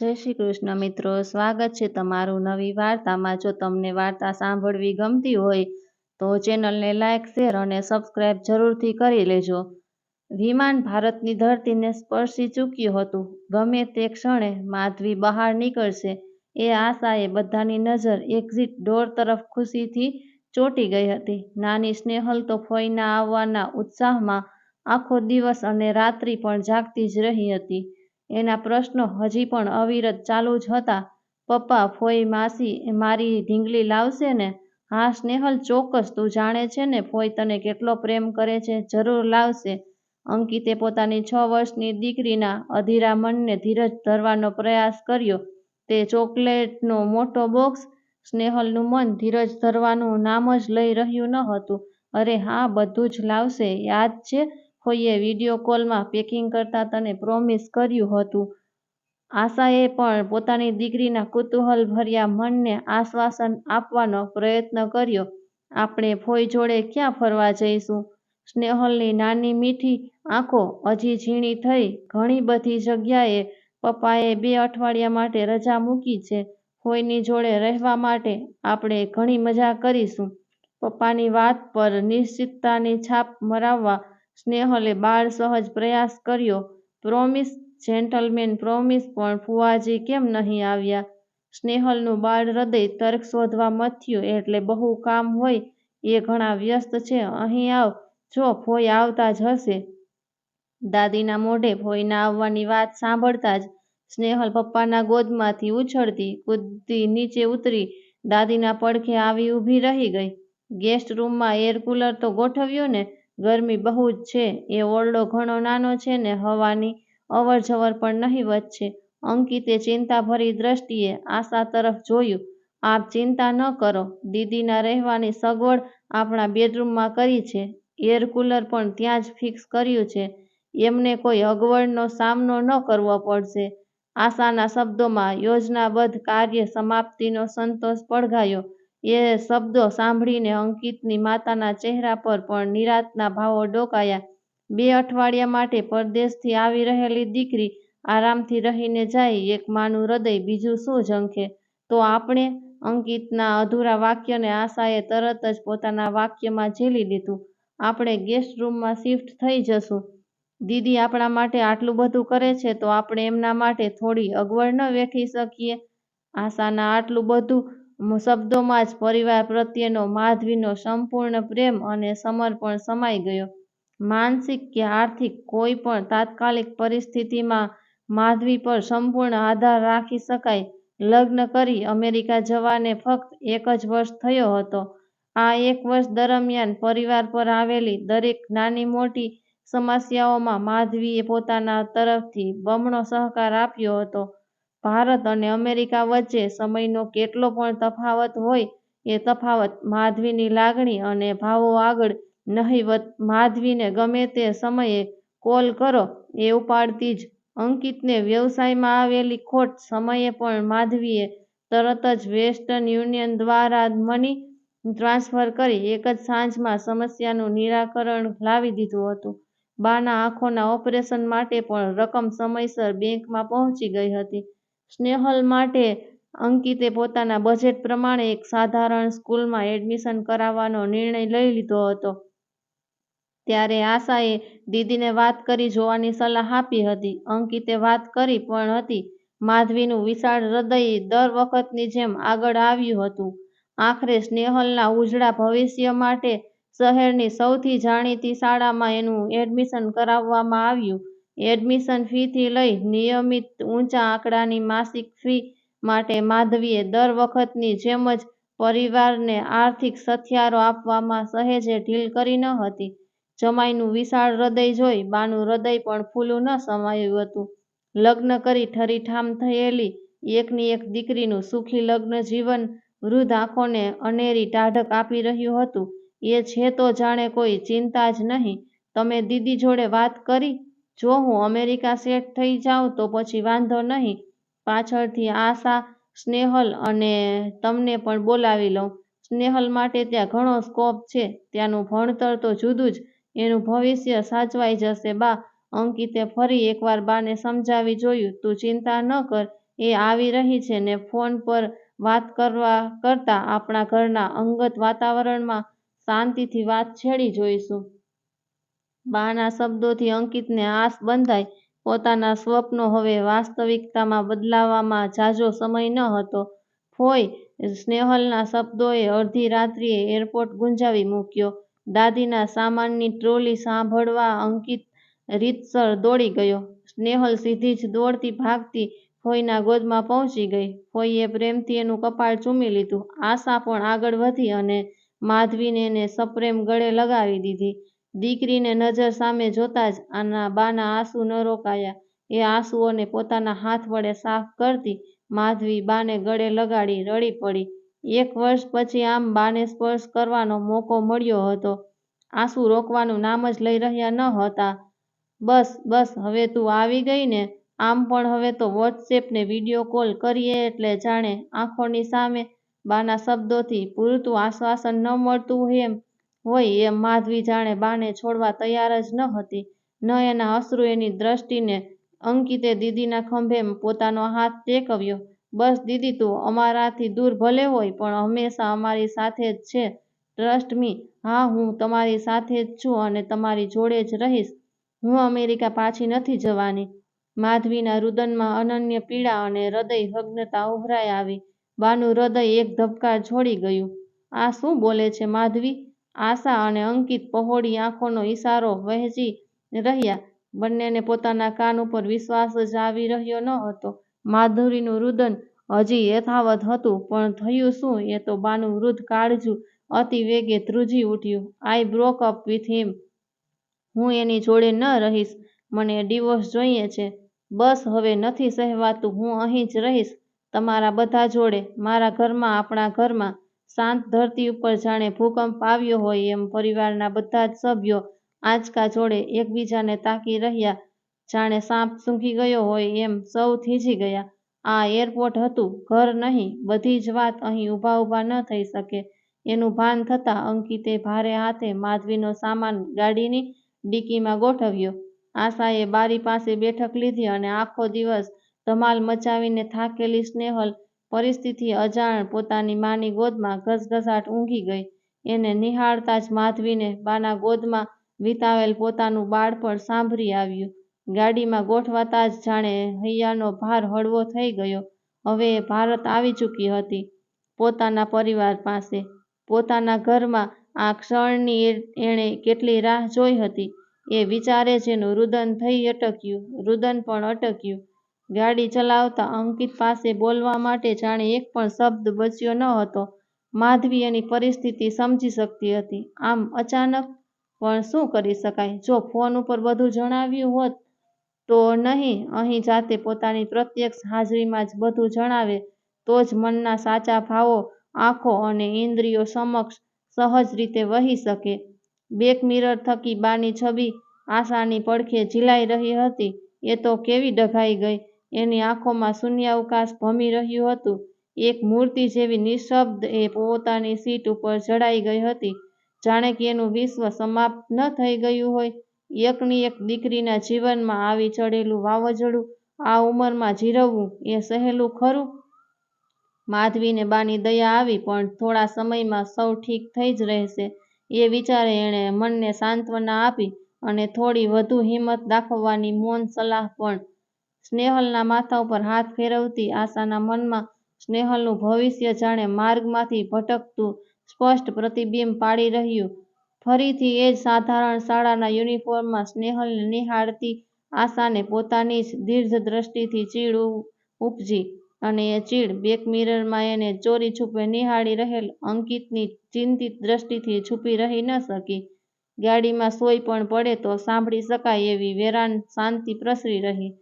જય શ્રી કૃષ્ણ મિત્રો, સ્વાગત છે તમારું નવી વાર્તામાં. જો તમને વાર્તા સાંભળવી ગમતી હોય, તો ચેનલને લાઇક શેર અને સબસ્ક્રાઇબ જરૂરથી કરી લેજો. વિમાન ભારતની ધરતીને સ્પર્શી ચૂક્યું હતું. ગમે તે ક્ષણે માધવી બહાર નીકળશે. એ આશાએ બધાની નજર એક્ઝિટ ડોર તરફ ખુશીથી ચોંટી ગઈ હતી. નાની સ્નેહલ તો ફોઈના આવવાના ઉત્સાહમાં આખો દિવસ અને રાત્રિ પણ જાગતી જ રહી હતી. એના પ્રશ્નો હજી પણ અવિરત ચાલુ જ હતા. પપ્પા, ફોઈ માસી, મારી ઢીંગલી લાવશે ને? હા, સ્નેહલ, ચોક્કસ, તું જાણે છે ને, ફોઈ તને કેટલો પ્રેમ કરે છે? જરૂર લાવશે. અંકિતે પોતાની છ વર્ષની દીકરીના અધીરા મનને ધીરજ ધરવાનો પ્રયાસ કર્યો. તે ચોકલેટનો મોટો બોક્સ સ્નેહલનું મન ધીરજ ધરવાનું નામ જ લઈ રહ્યું ન હતું. અરે હા, બધું જ લાવશે, યાદ છે? ફોઈએ વીડિયો કોલમાં પેકિંગ કરતા તને પ્રોમિસ કર્યું હતું. આશાએ પણ પોતાની દીકરીના કુતૂહલભર્યા મનને આશ્વાસન આપવાનો પ્રયત્ન કર્યો. આપણે ફોઈ જોડે ક્યાં ફરવા જઈશું? સ્નેહલની નાની મીઠી આંખો હજી ઝીણી થઈ. ઘણી બધી જગ્યાએ પપ્પાએ બે અઠવાડિયા માટે રજા મૂકી છે. ફોઈની જોડે રહેવા માટે આપણે ઘણી મજા કરીશું. પપ્પાની વાત પર નિશ્ચિતતાની છાપ મરાવવા સ્નેહલે બાળ સહજ પ્રયાસ કર્યો. પ્રોમિસ, જેન્ટલમેન, પ્રોમિસ, પણ ફુવાજી કેમ નહીં આવ્યા? સ્નેહલનું બાળ હૃદય તર્ક શોધવા મથ્યું એટલે બહુ કામ હોય એ ઘણા વ્યસ્ત છે. અહીં આવ, જો ફોઈ આવતા જ હશે. દાદીના મોઢે ફોઈના આવવાની વાત સાંભળતા જ. સ્નેહલ પપ્પાના ગોદમાંથી ઉછળતી કૂદતી નીચે ઉતરી. દાદીના પડખે આવી ઊભી રહી ગઈ. ગેસ્ટ રૂમમાં એર કુલર તો ગોઠવ્યું ને ગરમી બહુ જ છે. એ ઓરડો ઘણો નાનો છે ને હવાની અવર જવર પણ નહીવત છે. અંકિતે ચિંતાભરી દ્રષ્ટિએ આશા તરફ જોયું. આપ ચિંતા ન કરો. દીદીના રહેવાની સગવડ આપણા બેડરૂમમાં કરી છે. એર કુલર પણ ત્યાં જ ફિક્સ કર્યું છે. એમને કોઈ અગવડનો સામનો ન કરવો પડશે. આશાના શબ્દોમાં યોજનાબદ્ધ કાર્ય સમાપ્તિનો સંતોષ પડઘાયો એ શબ્દો સાંભળીને અંકિતની માતાના ચહેરા પર પણ નિરાતના ભાવો ડોકાયા. બે અઠવાડિયા માટે પરદેશથી આવી રહેલી દીકરી આરામથી રહીને જાય, એક માનું હૃદય, બીજું શું ઝંખે? તો આપણે અંકિતના અધૂરા વાક્યને આશાએ તરત જ પોતાના વાક્યમાં ઝીલી લીધું. આપણે ગેસ્ટ રૂમમાં શિફ્ટ થઈ જશું. દીદી આપણા માટે આટલું બધું કરે છે, તો આપણે એમના માટે થોડી અગવડ ન વેઠી શકીએ. આશાના આટલું બધું શબ્દોમાં જ પરિવાર પ્રત્યેનો માધવીનો સંપૂર્ણ પ્રેમ અને સમર્પણ સમાઈ ગયો. માનસિક કે આર્થિક કોઈ પણ તાત્કાલિક પરિસ્થિતિમાં માધવી પર સંપૂર્ણ આધાર રાખી શકાય. લગ્ન કરી અમેરિકા જવાને ફક્ત એક જ વર્ષ થયો હતો. આ એક વર્ષ દરમિયાન પરિવાર પર આવેલી દરેક નાની મોટી સમસ્યાઓમાં માધવીએ પોતાના તરફથી બમણો સહકાર આપ્યો હતો. ભારત અને અમેરિકા વચ્ચે સમયનો કેટલો પણ તફાવત હોય, એ તફાવત માધવીની લાગણી અને ભાવો આગળ નહીવત માધવીને ગમે તે સમયે કોલ કરો, એ ઉપાડતી જ અંકિતને વ્યવસાયમાં આવેલી ખોટ સમયે પણ માધવીએ તરત જ વેસ્ટર્ન યુનિયન દ્વારા મની ટ્રાન્સફર કરી એક જ સાંજમાં સમસ્યાનું નિરાકરણ લાવી દીધું હતું. બાના આંખોના ઓપરેશન માટે પણ રકમ સમયસર બેંકમાં પહોંચી ગઈ હતી. સ્નેહલ માટે અંકિતે પોતાના બજેટ પ્રમાણે એક સાધારણ સ્કૂલમાં એડમિશન કરાવવાનો નિર્ણય લઈ લીધો હતો. ત્યારે આશાએ દીદીને વાત કરી જોવાની સલાહ આપી હતી. અંકિતે વાત કરી પણ હતી. માધવીનું વિશાળ હૃદય દર વખતની જેમ આગળ આવ્યું હતું. આખરે સ્નેહલના ઉજળા ભવિષ્ય માટે શહેરની સૌથી જાણીતી શાળામાં એનું એડમિશન કરાવવામાં આવ્યું. એડમિશન ફીથી લઈ નિયમિત ઊંચા આંકડાની માસિક ફી માટે માધવીએ દર વખતની જેમ જ પરિવારને આર્થિક સથિયારો આપવામાં સહેજે ઢીલ કરી ન હતી. જમાઈનું વિશાળ હૃદય જોઈ બાનું હૃદય પણ ફૂલું ન સમાયું હતું. લગ્ન કરી ઠરીઠામ થયેલી એકની એક દીકરીનું સુખી લગ્ન જીવન વૃદ્ધ આંખોને અનેરી ટાઢક આપી રહ્યું હતું. એ છે તો જાણે કોઈ ચિંતા જ નહીં. તમે દીદી જોડે વાત કરી? જો હું અમેરિકા સેટ થઈ જાઉં તો પછી વાંધો નહીં. પાછળથી આશા, સ્નેહલ અને તમને પણ બોલાવી લઉં. સ્નેહલ માટે ત્યાં ઘણો સ્કોપ છે. ત્યાંનું ભણતર તો જુદું જ. એનું ભવિષ્ય સાચવાઈ જશે. બા, અંકિતે ફરી એકવાર બાને સમજાવી જોયું. તું ચિંતા ન કર. એ આવી રહી છે ને ફોન પર વાત કરવા કરતાં આપણા ઘરના અંગત વાતાવરણમાં શાંતિથી વાત છેડી જોઈશું. બાના શબ્દોથી અંકિતને આસ બંધાઈ. પોતાના સ્વપ્નો હવે વાસ્તવિકતામાં બદલાવામાં ઝાઝો સમય ન હતો. ફોઈ સ્નેહલના શબ્દોએ અડધી રાત્રિએ એરપોર્ટ ગુંજાવી મૂક્યો. દાદીના સામાનની ટ્રોલી સાંભળવા અંકિત રીતસર દોડી ગયો. સ્નેહલ સીધી જ દોડતી ભાગતી ફોઈના ગોદમાં પહોંચી ગઈ. ફોઈએ પ્રેમથી એનું કપાળ ચૂમી લીધું. આશા પણ આગળ વધી અને માધવીને એને સપ્રેમ ગળે લગાવી દીધી. દીકરીને નજર સામે જોતાં જ બાના આંસુ ન રોકાયા. એ આંસુઓને પોતાના હાથ વડે સાફ કરતી માધવી બાને ગળે લગાડી રડી પડી. એક વર્ષ પછી આમ બાને સ્પર્શ કરવાનો મોકો મળ્યો હતો. આંસુ રોકવાનું નામ જ લઈ રહ્યા ન હતા. બસ બસ, હવે તું આવી ગઈ ને આમ પણ હવે તો વોટ્સએપ ને વીડિયો કોલ કરીએ એટલે જાણે આંખોની સામે બાના શબ્દોથી પૂરતું આશ્વાસન ન મળતું હોય એમ માધવી જાણે બાને છોડવા તૈયાર જ ન હતી ન એના અશ્રુ એની દ્રષ્ટિને અંકિતે દીદીના ખંભે પોતાનો હાથ ટેકવ્યો. બસ દીદી તું, અમારાથી દૂર ભલે હોય, પણ હંમેશા અમારી સાથે જ છે ટ્રસ્ટ મી હા, હું તમારી સાથે જ છું અને તમારી જોડે જ રહીશ હું અમેરિકા પાછી નથી જવાની. માધવીના રુદનમાં અનન્ય પીડા અને હૃદય હગ્નતા ઉભરાઈ આવી. બાનું હૃદય એક ધબકાર છોડી ગયું. આ શું બોલે છે માધવી? આશા અને અંકિત પહોળી આંખોનો ઈશારો વહેંચી રહ્યા. બંનેને પોતાના કાન ઉપર વિશ્વાસ જ આવી રહ્યો ન હતો. માધુરીનું રુદન હજી યથાવત હતું, પણ થયું શું એ તો બાનું વૃદ્ધ કાળજું અતિવેગે ધ્રુજી ઉઠ્યું. I broke up with him. હું એની જોડે ન રહીશ. મને ડિવોર્સ જોઈએ છે. બસ, હવે નથી સહેવાતું હું અહીં જ રહીશ તમારા બધા જોડે, મારા ઘરમાં, આપણા ઘરમાં. શાંત ધરતી ઉપર જાણે ભૂકંપ આવ્યો હોય એમ પરિવારના બધા જ સભ્યો આંચકા જોડે એકબીજાને તાકી રહ્યા જાણે સાપ સૂંઘી ગયો હોય એમ સૌ થીજી ગયા. આ એરપોર્ટ હતું, ઘર નહીં, બધી જ વાત અહીં ઊભા ઊભા ન થઈ શકે એનું ભાન થતાં અંકિતે ભારે હાથે માધવીનો સામાન ગાડીની ડીકીમાં ગોઠવ્યો. આશાએ બારી પાસે બેઠક લીધી અને આખો દિવસ ધમાલ મચાવીને થાકેલી સ્નેહલ પરિસ્થિતિ અજાણ પોતાની માની ગોદમાં ઘસઘસાટ ઊંઘી ગઈ. એને નિહાળતા જ માધવીને બાના ગોદમાં વિતાવેલ પોતાનું બાળપણ સાંભરી આવ્યું. ગાડીમાં ગોઠવાતા જ જાણે હૈયાનો ભાર હળવો થઈ ગયો. હવે એ ભારત આવી ચૂકી હતી પોતાના પરિવાર પાસે. પોતાના ઘરમાં આ ક્ષણની એણે કેટલી રાહ જોઈ હતી એ વિચારે જ એનું રુદન થઈ અટક્યું. રુદન પણ અટક્યું. ગાડી ચલાવતા અંકિત પાસે બોલવા માટે જાણે એક પણ શબ્દ બચ્યો ન હતો. માધવી એની પરિસ્થિતિ સમજી શકતી હતી. આમ અચાનક? પણ શું કરી શકાય? જો ફોન ઉપર બધું જણાવ્યું હોત તો નહીં, અહીં જાતે પોતાની પ્રત્યક્ષ હાજરીમાં જ બધું જણાવે તો જ મનના સાચા ભાવો, આંખો અને ઇન્દ્રિયો સમક્ષ સહજ રીતે વહી શકે. બેક મિરર થકી બાની છબી આશાની પડખે ઝીલાઈ રહી હતી એ તો કેવી ડઘાઈ ગઈ. એની આંખોમાં શૂન્યાવકાશ ભમી રહ્યું હતું. એક મૂર્તિ જેવી નિઃશબ્દ એ પોતાની સીટ ઉપર જડાઈ ગઈ હતી જાણે કે એનું વિશ્વ સમાપ્ત ન થઈ ગયું હોય. એકની એક દીકરીના જીવનમાં આવી ચડેલું વાવાઝોડું, આ ઉંમરમાં જીરવવું એ સહેલું ખરું? માધવીને બાની દયા આવી, પણ થોડા સમયમાં સૌ ઠીક થઈ જ રહેશે એ વિચારે એણે મનને સાંત્વના આપી અને થોડી વધુ હિંમત દાખવવાની મૌન સલાહ પણ. સ્નેહલના માથા ઉપર હાથ ફેરવતી આશાના મનમાં સ્નેહલનું ભવિષ્ય જાણે માર્ગમાંથી ભટકતું સ્પષ્ટ પ્રતિબિંબ પાડી રહ્યું. ફરીથી એ જ સાધારણ શાળાના યુનિફોર્મમાં સ્નેહલને નિહાળતી આશાને પોતાની જ દીર્ઘ દ્રષ્ટિથી ચીડ ઉપજી અને એ ચીડ બેક મિરરમાં એને ચોરી છુપે નિહાળી રહેલ અંકિતની ચિંતિત દ્રષ્ટિથી છૂપી રહી ન શકી. ગાડીમાં સોય પણ પડે તો સાંભળી શકાય એવી વેરાન શાંતિ પ્રસરી રહી.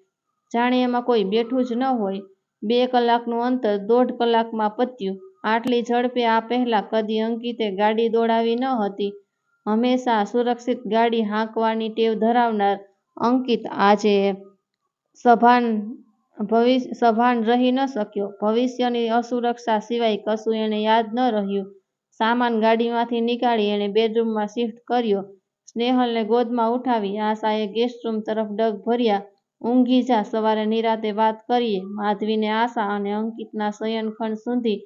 જાણે એમાં કોઈ બેઠું જ ન હોય. બે કલાકનું અંતર દોઢ કલાકમાં પત્યું. આટલી ઝડપે આ પહેલાં કદી અંકિતે ગાડી દોડાવી ન હતી. હંમેશા સુરક્ષિત ગાડી હાંકવાની ટેવ ધરાવનાર અંકિત આજે સભાન રહી ન શક્યો. ભવિષ્યની અસુરક્ષા સિવાય કશું એને યાદ ન રહ્યું. સામાન ગાડીમાંથી નીકાળી એણે બેડરૂમમાં શિફ્ટ કર્યો. સ્નેહલને ગોદમાં ઉઠાવી આશાએ ગેસ્ટ રૂમ તરફ ડગ ભર્યા. ઊંઘી જા સવારે નિરાતે વાત કરીએ. માધવીને આશા અને અંકિતના શયનખંડ સુધી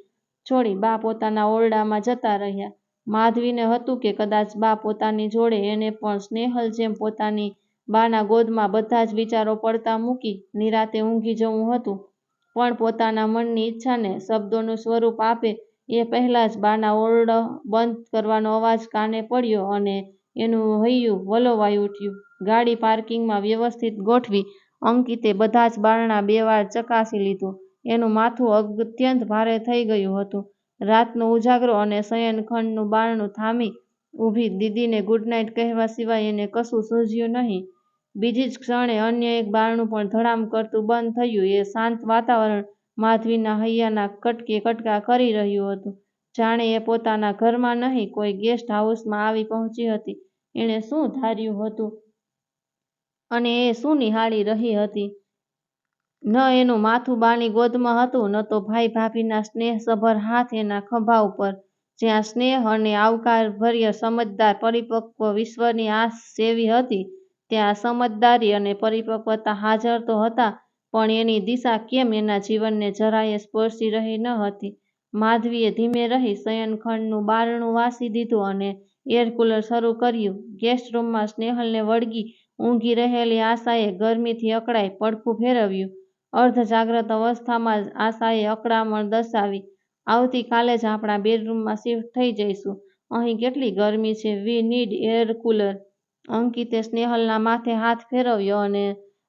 છોડી બા પોતાના ઓરડામાં જતા રહ્યા. માધવીને હતું કે કદાચ બા પોતાની જોડે એને પણ સ્નેહલ જેમ પોતાની બાના ગોદમાં બધા જ વિચારો પડતા મૂકી નિરાતે ઊંઘી જવું હતું. પણ પોતાના મનની ઈચ્છાને શબ્દોનું સ્વરૂપ આપે એ પહેલાં જ બાના ઓરડો બંધ કરવાનો અવાજ કાને પડ્યો અને એનું હૈયું વલોવાઈ ઉઠ્યું ગાડી પાર્કિંગમાં વ્યવસ્થિત ગોઠવી અંકિતે બધા જ બારણાં બે વાર ચકાસી લીધું. એનું માથું અત્યંત ભારે થઈ ગયું હતું. રાતનો ઉજાગરો અને શયનખંડનું બારણું થામી ઊભી દીદીને ગુડ નાઇટ કહેવા સિવાય એને કશું સૂઝ્યું નહીં. બીજી જ ક્ષણે અન્ય એક બારણું પણ ધડામ કરતું બંધ થયું. એ શાંત વાતાવરણ માધવીના હૈયાના કટકે કટકા કરી રહ્યું હતું. જાણે એ પોતાના ઘરમાં નહીં, કોઈ ગેસ્ટ હાઉસમાં આવી પહોંચી હતી. એણે શું ધાર્યું હતું? અને એ શું નિહાળી રહી હતી? ન એનું માથું બાની ગોદમાં હતું, ન તો ભાઈ ભાભીના સ્નેહસભર હાથ એના ખભા ઉપર, જ્યાં સ્નેહ અને આવકારભર્ય સમજદાર પરિપક્વ વિશ્વની આસ સેવી હતી, ત્યાં સમજદારી અને પરિપક્વતા હાજર તો હતા, પણ એની દિશા કેમ એના જીવનને જરાયે સ્પર્શી રહી ન હતી? માધવીએ ધીમે રહી શયનખંડનું બારણું વાસી દીધું અને એર કુલર શરૂ કર્યું. ગેસ્ટ રૂમમાં સ્નેહલને વળગી ઊંઘી રહેલી આશાએ ગરમીથી અકળાઈ પડખું ફેરવ્યું. અર્ધ જાગ્રત અવસ્થામાં જ આશાએ અકળામણ દર્શાવી, આવતીકાલે જ આપણા બેડરૂમમાં શિફ્ટ થઈ જઈશું. અહીં કેટલી ગરમી છે? વી નીડ એર કુલર અંકિતે સ્નેહલના માથે હાથ ફેરવ્યો અને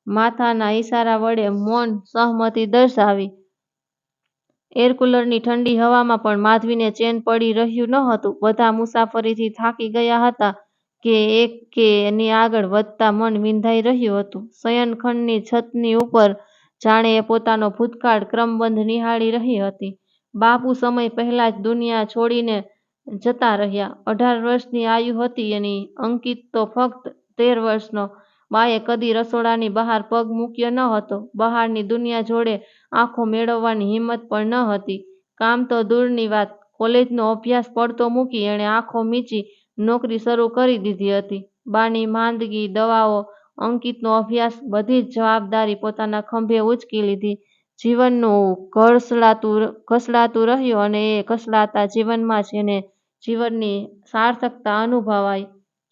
માથાના ઈશારા વડે મૌન સહમતિ દર્શાવી. એરકુલરની ઠંડી હવામાં પણ માધવીને ચેન પડી રહ્યું ન હતું બધા મુસાફરીથી થાકી ગયા હતા કે એક કે એની આગળ વધતા મન વિંધાઈ રહ્યું હતું. શયનખંડની છતની ઉપર જાણે એ પોતાનો ભૂતકાળ ક્રમબંધ નિહાળી રહી હતી. બાપુ સમય પહેલાં જ દુનિયા છોડીને જતા રહ્યા. અઢાર વર્ષની આયુ હતી એની. અંકિત તો ફક્ત તેર વર્ષનો બાએ કદી રસોડાની બહાર પગ મૂક્યો ન હતો. બહારની દુનિયા જોડે આંખો મેળવવાની હિંમત પણ ન હતી. કામ તો દૂરની વાત. કોલેજનો અભ્યાસ પડતો મૂકી એણે આંખો મીચી નોકરી શરૂ કરી દીધી હતી. બાની માંદગી, દવાઓ, અંકિતનો અભ્યાસ બધી જ જવાબદારી પોતાના ખંભે ઉચકી લીધી. જીવનનું ઘસડાતું ઘસડાતું રહ્યું અને એ ઘસડાતા જીવનમાં જ એને જીવનની સાર્થકતા અનુભવાઈ.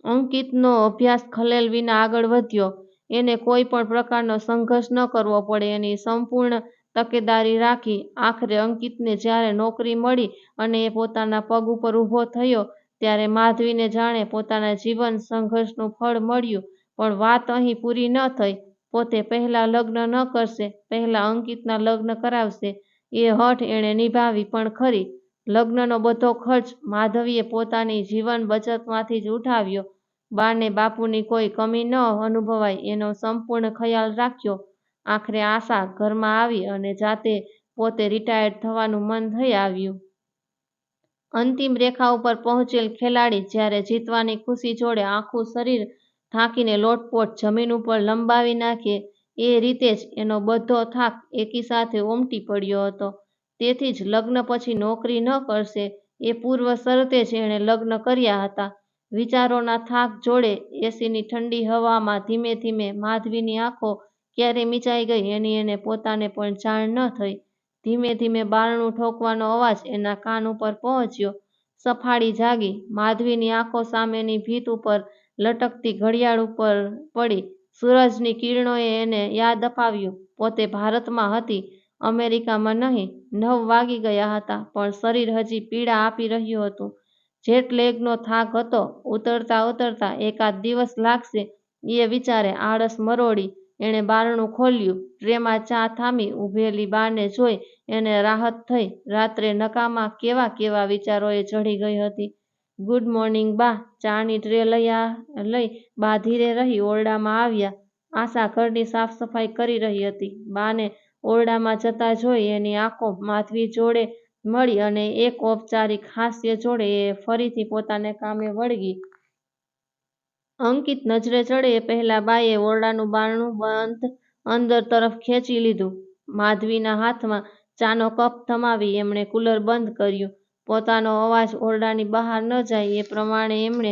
અંકિતનો અભ્યાસ ખલેલ વિના આગળ વધ્યો. એને કોઈ પણ પ્રકારનો સંઘર્ષ ન કરવો પડે. એની સંપૂર્ણ તકેદારી રાખી આખરે અંકિતને જ્યારે નોકરી મળી અને એ પોતાના પગ ઉપર ઊભો થયો, ત્યારે માધવીને જાણે પોતાના જીવન સંઘર્ષનું ફળ મળ્યું. પણ વાત અહીં પૂરી ન થઈ. પોતે પહેલાં લગ્ન ન કરશે, પહેલાં અંકિતના લગ્ન કરાવશે. એ હઠ એણે નિભાવી પણ ખરી. લગ્નનો બધો ખર્ચ માધવીએ પોતાની જીવન બચતમાંથી જ ઉઠાવ્યો. બાને બાપુની કોઈ કમી ન અનુભવાય, એનો સંપૂર્ણ ખ્યાલ રાખ્યો આખરે આશા ઘરમાં આવી અને જાતે પોતે રિટાયર્ડ થવાનું મન થઈ આવ્યું. અંતિમ રેખા ઉપર પહોંચેલ ખેલાડી જ્યારે જીતવાની ખુશી જોડે આખું શરીર થાકીને લોટપોટ જમીન ઉપર લંબાવી નાખે, એ રીતે જ એનો બધો થાક એકી સાથે ઉમટી પડ્યો હતો. તેથી જ લગ્ન પછી નોકરી ન કરશે, એ પૂર્વ શરતે જ એણે લગ્ન કર્યા હતા. વિચારોના થાક જોડે એસીની ઠંડી હવામાં ધીમે ધીમે માધવીની આંખો ક્યારે મીચાઈ ગઈ એની એને પોતાને પણ જાણ ન થઈ. ધીમે ધીમે બારણું ઠોકવાનો અવાજ એના કાન ઉપર પહોંચ્યો. સફાળી જાગી. માધવીની આંખો સામેની ભીત ઉપર લટકતી ઘડિયાળ ઉપર પડી. સૂરજની કિરણોએ એને યાદ અપાવ્યું. પોતે ભારતમાં હતી, અમેરિકામાં નહીં. નવ વાગી ગયા હતા, પણ શરીર હજી પીડા આપી રહ્યું હતું. જેટ લેગનો થાક હતો, ઉતરતા ઉતરતા એકાદ દિવસ લાગશે, એ વિચારે આળસ મરોડી, એણે બારણું ખોલ્યું, ટ્રેમાં ચા થામી, ઊભેલી બાને જોઈ, એને રાહત થઈ, રાત્રે નકામા કેવા કેવા વિચારોએ ચઢી ગઈ હતી. ગુડ મોર્નિંગ બા, ચાની ટ્રે લઈ લઈ બા ધીરે રહી, ઓરડામાં આવ્યા. આશા ઘરની સાફ સફાઈ કરી રહી હતી. બાને ઓરડામાં જતા જોઈ એની આંખો માધવી જોડે મળી અને એક ઔપચારિક હાસ્ય જોડે ફરીથી પોતાને કામે વળગી. અંકિત નજરે ચડે એ પહેલા બાએ ઓરડાનું બારણું બંધ અંદર તરફ ખેંચી લીધું. માધવીના હાથમાં ચાનો કપ થમાવી એમણે કુલર બંધ કર્યું. પોતાનો અવાજ ઓરડાની બહાર ન જાય એ પ્રમાણે એમણે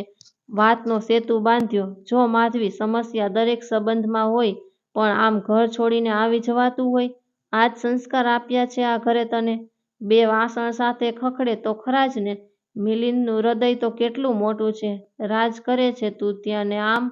વાતનો સેતુ બાંધ્યો. જો માધવી સમસ્યા દરેક સંબંધમાં હોય, પણ આમ ઘર છોડીને આવી જવાતું હોય, આ જ સંસ્કાર આપ્યા છે આ ઘરે તને. બે વાસણ સાથે ખખડે તો ખરા જ ને. મિલિંદનું હૃદય તો કેટલું મોટું છે. રાજ કરે છે તું ત્યાં ને આમ.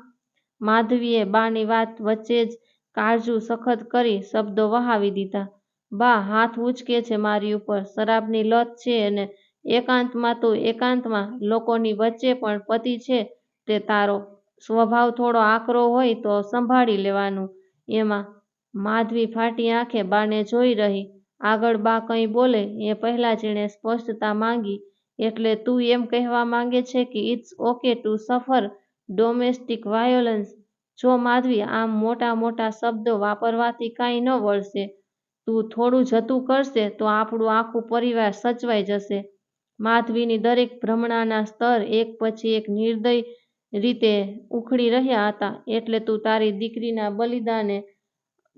માધવીએ બાની વાત વચ્ચે જ કાળજું સખત કરી શબ્દો વહાવી દીધા. બા, હાથ ઉંચકે છે મારી ઉપર. શરાબની લત છે અને એકાંતમાં તો એકાંતમાં લોકોની વચ્ચે પણ પતિ છે તે તારો. સ્વભાવ થોડો આકરો હોય તો સંભાળી લેવાનું. એમાં માધવી ફાટી આંખે બાને જોઈ રહી. આગળ બા કંઈ બોલે, એ પહેલાં જ એણે સ્પષ્ટતા માંગી, એટલે તું એમ કહેવા માંગે છે કે it's okay to suffer domestic violence. જો માધવી આમ મોટા મોટા શબ્દો વાપરવાથી કાંઈ ન વળશે, તું થોડું જતું કરશે તો આપણું આખું પરિવાર સચવાઈ જશે. માધવીની દરેક ભ્રમણાના સ્તર એક પછી એક નિર્દય રીતે ઉખડી રહ્યા હતા, એટલે તું તારી દીકરીના બલિદાને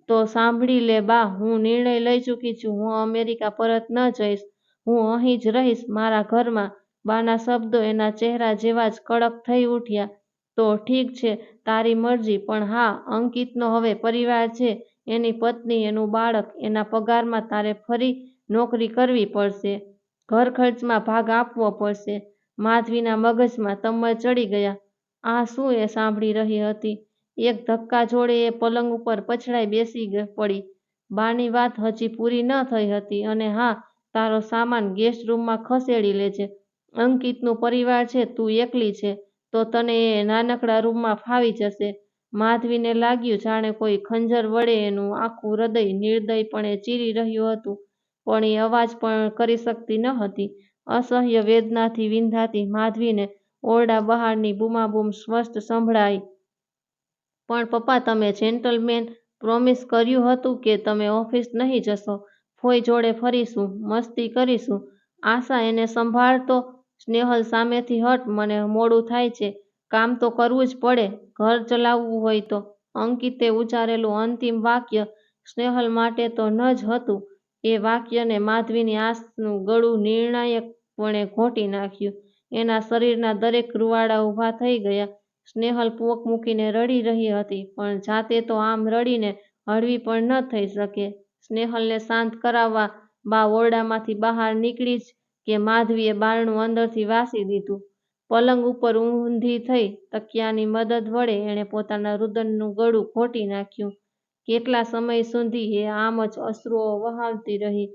તો સાંભળી લે બા, હું નિર્ણય લઈ ચૂકી છું. હું અમેરિકા પરત ન જઈશ. હું અહીં જ રહીશ. મારા ઘરમાં બાના શબ્દો એના ચહેરા જેવા જ કડક થઈ ઉઠ્યા. તો ઠીક છે, તારી મરજી, પણ હા, અંકિતનો હવે પરિવાર છે. એની પત્ની, એનું બાળક, એના પગારમાં તારે ફરી નોકરી કરવી પડશે. ઘર ખર્ચમાં ભાગ આપવો પડશે. માધવીના મગજમાં તમર ચડી ગયા. આ શું એ સાંભળી રહી હતી? એક ધક્કા જોડે એ પલંગ ઉપર પછડાઈ બેસી પડી. બાની વાત હજી પૂરી ન થઈ હતી અને હા, તારો સામાન ગેસ્ટ રૂમમાં ખસેડી લેજે અંકિતનું પરિવાર છે, તું એકલી છે, તો તને એ નાનકડા રૂમમાં ફાવી જશે. માધવીને લાગ્યું જાણે કોઈ ખંજર વડે એનું આખું હૃદય નિર્દયપણે ચીરી રહ્યું હતું, પણ એ અવાજ પણ કરી શકતી ન હતી. અસહ્ય વેદનાથી વિંધાતી માધવીને ઓરડા બહારની બૂમાબૂમ સ્પષ્ટ સંભળાઈ. પણ પપ્પા, તમે જેન્ટલમેન પ્રોમિસ કર્યું હતું કે તમે ઓફિસ નહીં જશો. ફોઈ જોડે ફરીશું, મસ્તી કરીશું. આશા એને સંભાળતો, સ્નેહલ સામેથી હટ, મને મોડું થાય છે. કામ તો કરવું જ પડે, ઘર ચલાવવું હોય તો. અંકિતે ઉચ્ચારેલું અંતિમ વાક્ય સ્નેહલ માટે તો ન જ હતું. એ વાક્યને માધવીની આંસનું ગળું નિર્ણાયકપણે ઘોંટી નાખ્યું. એના શરીરના દરેક રૂવાડા ઊભા થઈ ગયા. સ્નેહલ પોક મૂકીને રડી રહી હતી, પણ જાતે તો આમ રડીને હળવી પણ ન થઈ શકે. સ્નેહલને શાંત કરાવવા બા ઓરડામાંથી બહાર નીકળી જ કે માધવીએ બારણું અંદરથી વાસી દીધું. પલંગ ઉપર ઊંધી થઈ તકિયાની મદદ વડે એણે પોતાના રુદનનું ગળું ખોટી નાખ્યું. કેટલા સમય સુધી એ આમ જ અશ્રુઓ વહાવતી રહી.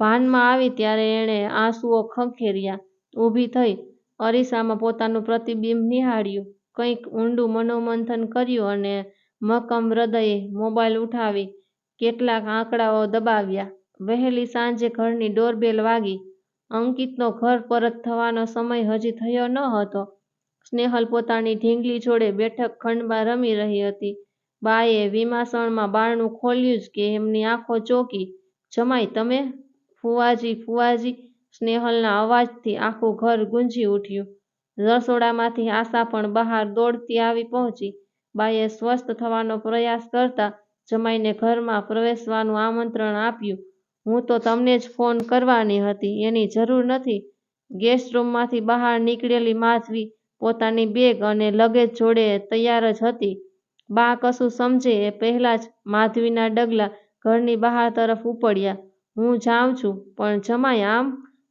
ભાનમાં આવી ત્યારે એણે આંસુઓ ખંખેર્યા. ઊભી થઈ અરીસામાં પોતાનું પ્રતિબિંબ નિહાળ્યું. કંઈક ઊંડું મનોમંથન કર્યું અને મક્કમ હૃદયે મોબાઈલ ઉઠાવી કેટલાક આંકડાઓ દબાવ્યા. વહેલી સાંજે ઘરની ડોરબેલ વાગી. અંકિતનો ઘર પરત થવાનો સમય હજી થયો ન હતો. સ્નેહલ પોતાની ઢીંગલી જોડે બેઠક ખંડમાં રમી રહી હતી. બાએ વિમાસણમાં બારણું ખોલ્યું જ કે એમની આંખો ચોકી. જમાઈ તમે? ફુવાજી ફુવાજી, સ્નેહલના અવાજથી આખું ઘર ગુંજી ઉઠ્યું. રસોડામાંથી આશા પણ બહાર દોડતી આવી પહોંચી. બાએ સ્વસ્થ થવાનો પ્રયાસ કરતા જમાઈને ઘરમાં પ્રવેશવાનું આમંત્રણ આપ્યું. હું તો તમને જ ફોન કરવાની હતી. એની જરૂર નથી. ગેસ્ટ રૂમમાંથી બહાર નીકળેલી માધવી પોતાની બેગ અને લગેજ જોડે તૈયાર જ હતી. બા કશું સમજે એ પહેલાં જ માધવીના ડગલા ઘરની બહાર તરફ ઉપડ્યા. હું જાઉં છું, પણ જમાઈ આમ?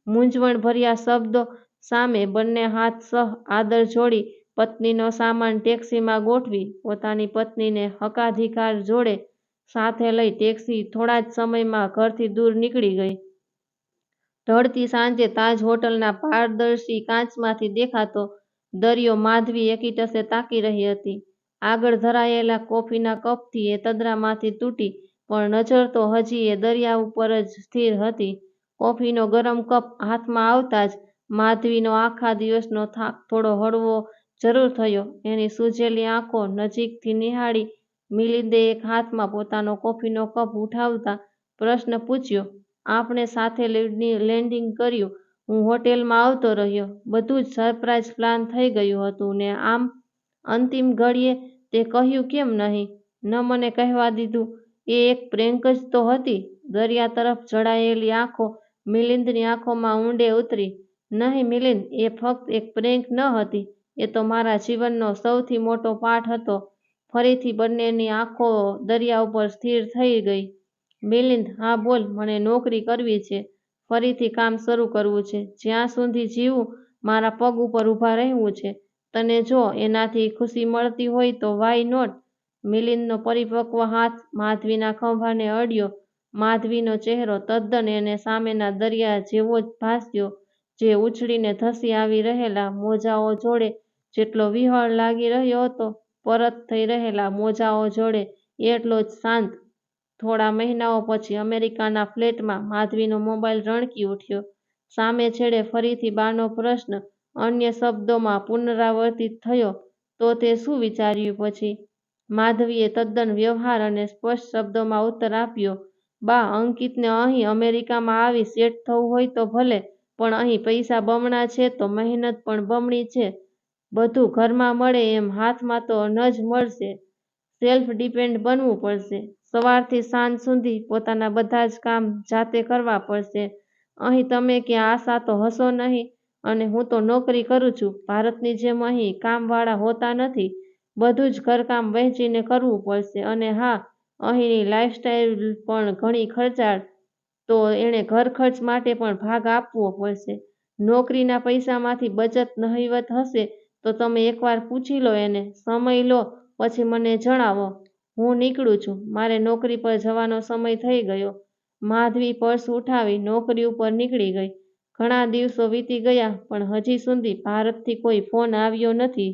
મૂંઝવણભર્યા શબ્દો સામે બંને હાથ સહ આદર જોડી પત્નીનો સામાન ટેક્સીમાં ગોઠવી પોતાની પત્નીને હકાધિકાર જોડે સાથે લઈ ટેક્સી થોડા જ સમયમાં ઘરથી દૂર નીકળી ગઈ. ઢળતી સાંજે તાજ હોટલના પારદર્શી કાચમાંથી દેખાતો દરિયો માધવી એકીટસે તાકી રહી હતી. આગળ ધરાયેલા કોફીના કપથી એ તદરામાંથી તૂટી, પણ નજર તો હજી એ દરિયા ઉપર જ સ્થિર હતી. કોફીનો ગરમ કપ હાથમાં આવતા જ માધવીનો આખા દિવસનો થાક થોડો હળવો જરૂર થયો. એની સૂજેલી આંખો નજીકથી નિહાળી મિલિંદે એક હાથમાં પોતાનો કોફીનો કપ ઉઠાવતા પ્રશ્ન પૂછ્યો, આપણે સાથે લેન્ડિંગ કર્યું? હું હોટેલમાં આવતો રહ્યો. બધું જ સરપ્રાઈઝ પ્લાન થઈ ગયું હતું ને આમ અંતિમ ઘડીએ તે કહ્યું કેમ નહીં? ન મને કહેવા દીધું. એ એક પ્રેન્ક જ તો હતી. દરિયા તરફ જડાયેલી આંખો મિલિંદની આંખોમાં ઊંડે ઉતરી. નહીં મિલિંદ, એ ફક્ત એક પ્રેન્ક ન હતી એ તો મારા જીવનનો સૌથી મોટો પાઠ હતો ફરીથી બંનેની આંખો દરિયા ઉપર સ્થિર થઈ ગઈ. મિલિંદ, હા બોલ, મને નોકરી કરવી છે. ફરીથી કામ શરૂ કરવું છે. જ્યાં સુધી જીવું, મારા પગ ઉપર ઊભા રહેવું છે. તને જો એનાથી ખુશી મળતી હોય તો વાય નોટ? મિલિંદનો પરિપક્વ હાથ માધવીના ખંભાને અડ્યો. માધવીનો ચહેરો તદ્દન એને સામેના દરિયા જેવો જ ભાસ્યો જે ઉછળીને ધસી આવી રહેલા મોજાઓ જોડે જેટલો વિહળ લાગી રહ્યો હતો, પરત થઈ રહેલા મોજાઓ જોડે એટલો જ શાંત. થોડા મહિનાઓ પછી અમેરિકાના ફ્લેટમાં માધવીનો મોબાઈલ રણકી ઉઠ્યો. સામે છેડે ફરીથી બાનો પ્રશ્ન અન્ય શબ્દોમાં પુનરાવર્તિત થયો, તો તે શું વિચાર્યું પછી? માધવીએ તદ્દન વ્યવહાર અને સ્પષ્ટ શબ્દોમાં ઉત્તર આપ્યો, બા, અંકિતને અહીં અમેરિકામાં આવી સેટ થવું હોય તો ભલે પણ અહીં પૈસા બમણા છે તો મહેનત પણ બમણી છે. બધું ઘરમાં મળે એમ હાથમાં તો ન જ મળશે. સેલ્ફ ડિપેન્ડ બનવું પડશે. સવારથી સાંજ સુધી પોતાના બધા જ કામ જાતે કરવા પડશે. અહીં તમે ક્યાં આશા તો હશો નહીં? અને હું તો નોકરી કરું છું. ભારતની જેમ અહીં કામવાળા હોતા નથી. બધું જ ઘરકામ વહેંચીને કરવું પડશે અને હા, અહીંની લાઇફસ્ટાઇલ પણ ઘણી ખર્ચાળ તો એણે ઘર ખર્ચ માટે પણ ભાગ આપવો પડશે. નોકરીના પૈસામાંથી બચત નહીવત હશે તો તમે એકવાર પૂછી લો એને. સમય લો, પછી મને જણાવો. હું નીકળું છું. મારે નોકરી પર જવાનો સમય થઈ ગયો. માધવી પર્સ ઉઠાવી નોકરી ઉપર નીકળી ગઈ. ઘણા દિવસો વીતી ગયા, પણ હજી સુધી ભારતથી કોઈ ફોન આવ્યો નથી.